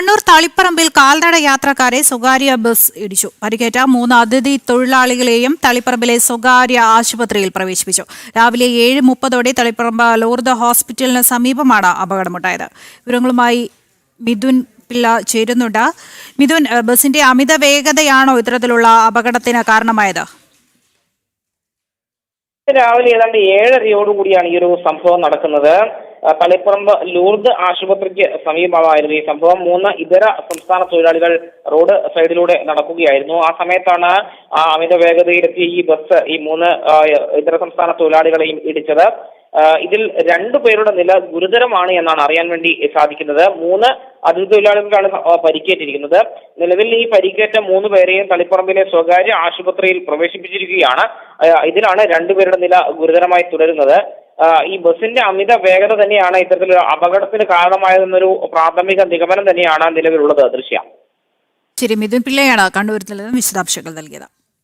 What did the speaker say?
കണ്ണൂർ തളിപ്പറമ്പിൽ കാൽനട യാത്രക്കാരെ സ്വകാര്യ ബസ് ഇടിച്ചു. പരിക്കേറ്റ മൂന്ന് അതിഥി തൊഴിലാളികളെയും തളിപ്പറമ്പിലെ സ്വകാര്യ ആശുപത്രിയിൽ പ്രവേശിപ്പിച്ചു. രാവിലെ ഏഴ് മുപ്പതോടെ തളിപ്പറമ്പ് ലോർദ ഹോസ്പിറ്റലിന് സമീപമാണ് അപകടമുണ്ടായത്. വിവരങ്ങളുമായി മിഥുൻ പിള്ള ചേരുന്നുണ്ട്. മിഥുൻ ബസിന്റെ അമിത വേഗതയാണോ ഇത്തരത്തിലുള്ള അപകടത്തിന് കാരണമായത്? രാവിലെ ഏതാണ്ട് ഏഴരയോടുകൂടിയാണ് ഈ ഒരു സംഭവം നടക്കുന്നത്. തളിപ്പറമ്പ് ലൂർദ് ആശുപത്രിക്ക് സമീപമായിരുന്നു. ഈ സംഭവം മൂന്ന് ഇതര സംസ്ഥാന തൊഴിലാളികൾ റോഡ് സൈഡിലൂടെ നടക്കുകയായിരുന്നു. ആ സമയത്താണ് അമിത വേഗതയിലെത്തിയ ഈ ബസ് ഈ മൂന്ന് ഇതര സംസ്ഥാന തൊഴിലാളികളെയും ഇടിച്ചത്. ഇതിൽ രണ്ടു പേരുടെ നില ഗുരുതരമാണ് എന്നാണ് അറിയാൻ വേണ്ടി സാധിക്കുന്നത്. മൂന്ന് അതിഥി തൊഴിലാളികൾക്കാണ് പരിക്കേറ്റിരിക്കുന്നത്. നിലവിൽ ഈ പരിക്കേറ്റ മൂന്ന് പേരെയും തളിപ്പറമ്പിലെ സ്വകാര്യ ആശുപത്രിയിൽ പ്രവേശിപ്പിച്ചിരിക്കുകയാണ്. ഇതിലാണ് രണ്ടുപേരുടെ നില ഗുരുതരമായി തുടരുന്നത്. ഈ ബസിന്റെ അമിത വേഗത തന്നെയാണ് ഇത്തരത്തിലൊരു അപകടത്തിന് കാരണമായതെന്നൊരു പ്രാഥമിക നിഗമനം തന്നെയാണ് നിലവിലുള്ളത് ദൃശ്യം. ശരി മിഥുൻ പിള്ളയാണ് കണ്ണൂരിൽ നിന്ന് വിശദാംശങ്ങൾ നൽകിയത്.